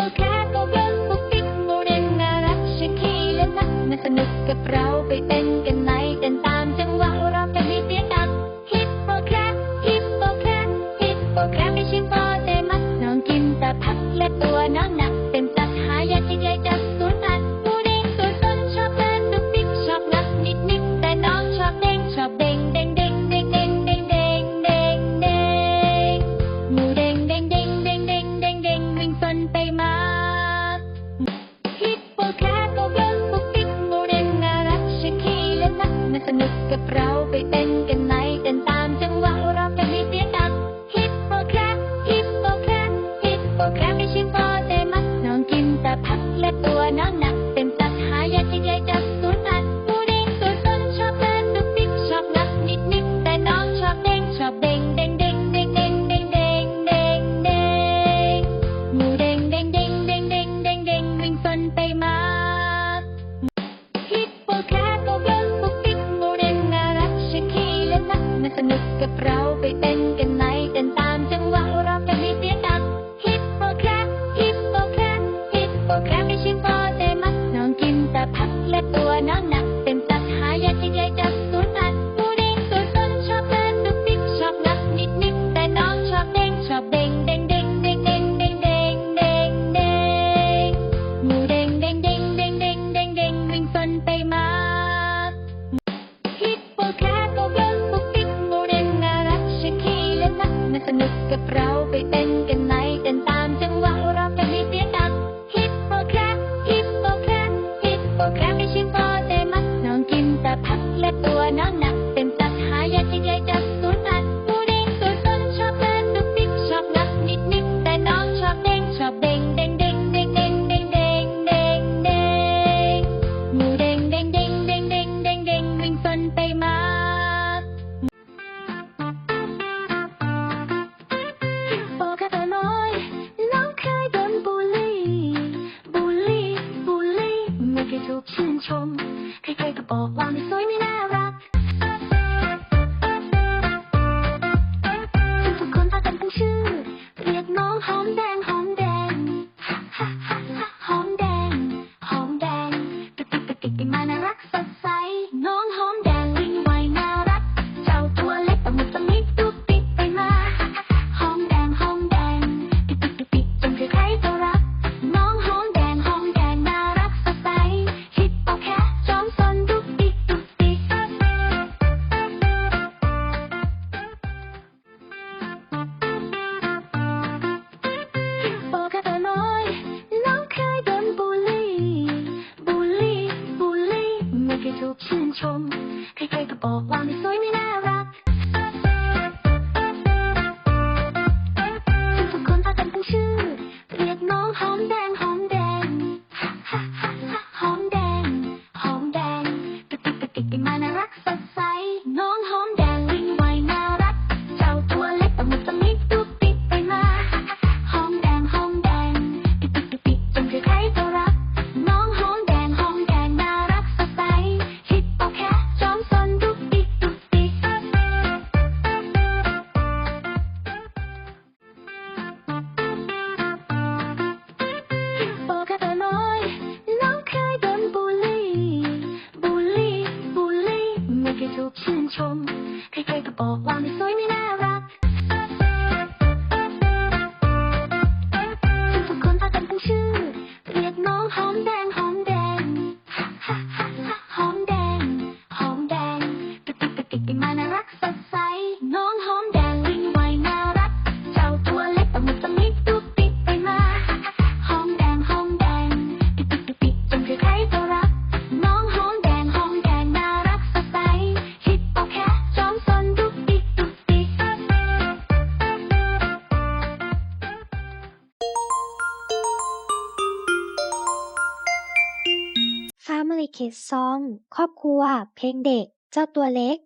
Chicago. coffee and สนุกกับเราไปเป็นกัน กชื่นชม ใครๆก็บอกว่าไม่สวยไม่น่ารักทุกคนพากันตั้งชื่อ เรียกน้องหอมแดง 冲，可以开个播，望你。大方 ลิเคทซอง ครอบครัว เพลงเด็ก เจ้าตัวเล็ก